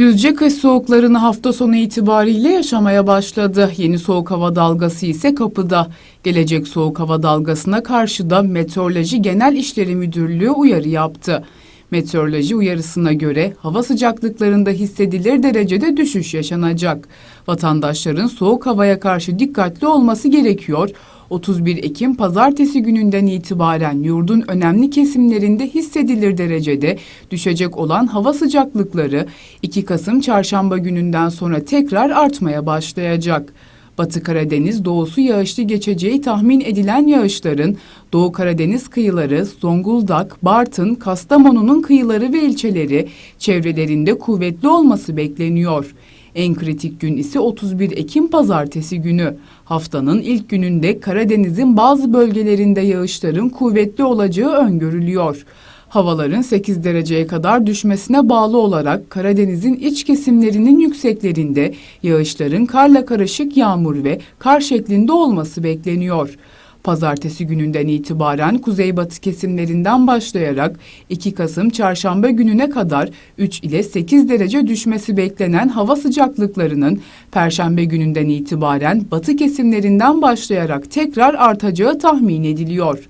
Düzce kış soğuklarını hafta sonu itibariyle yaşamaya başladı. Yeni soğuk hava dalgası ise kapıda. Gelecek soğuk hava dalgasına karşı da Meteoroloji Genel İşleri Müdürlüğü uyarı yaptı. Meteoroloji uyarısına göre hava sıcaklıklarında hissedilir derecede düşüş yaşanacak. Vatandaşların soğuk havaya karşı dikkatli olması gerekiyor. 31 Ekim pazartesi gününden itibaren yurdun önemli kesimlerinde hissedilir derecede düşecek olan hava sıcaklıkları 2 Kasım çarşamba gününden sonra tekrar artmaya başlayacak. Batı Karadeniz doğusu yağışlı geçeceği tahmin edilen yağışların Doğu Karadeniz kıyıları, Zonguldak, Bartın, Kastamonu'nun kıyıları ve ilçeleri çevrelerinde kuvvetli olması bekleniyor. En kritik gün ise 31 Ekim pazartesi günü. Haftanın ilk gününde Karadeniz'in bazı bölgelerinde yağışların kuvvetli olacağı öngörülüyor. Havaların 8 dereceye kadar düşmesine bağlı olarak Karadeniz'in iç kesimlerinin yükseklerinde yağışların karla karışık yağmur ve kar şeklinde olması bekleniyor. Pazartesi gününden itibaren kuzeybatı kesimlerinden başlayarak 2 Kasım çarşamba gününe kadar 3 ile 8 derece düşmesi beklenen hava sıcaklıklarının perşembe gününden itibaren batı kesimlerinden başlayarak tekrar artacağı tahmin ediliyor.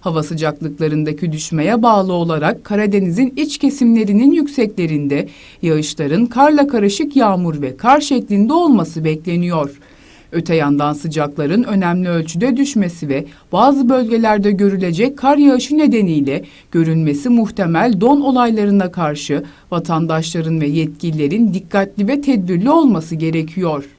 Hava sıcaklıklarındaki düşmeye bağlı olarak Karadeniz'in iç kesimlerinin yükseklerinde yağışların karla karışık yağmur ve kar şeklinde olması bekleniyor. Öte yandan sıcakların önemli ölçüde düşmesi ve bazı bölgelerde görülecek kar yağışı nedeniyle görünmesi muhtemel don olaylarına karşı vatandaşların ve yetkililerin dikkatli ve tedbirli olması gerekiyor.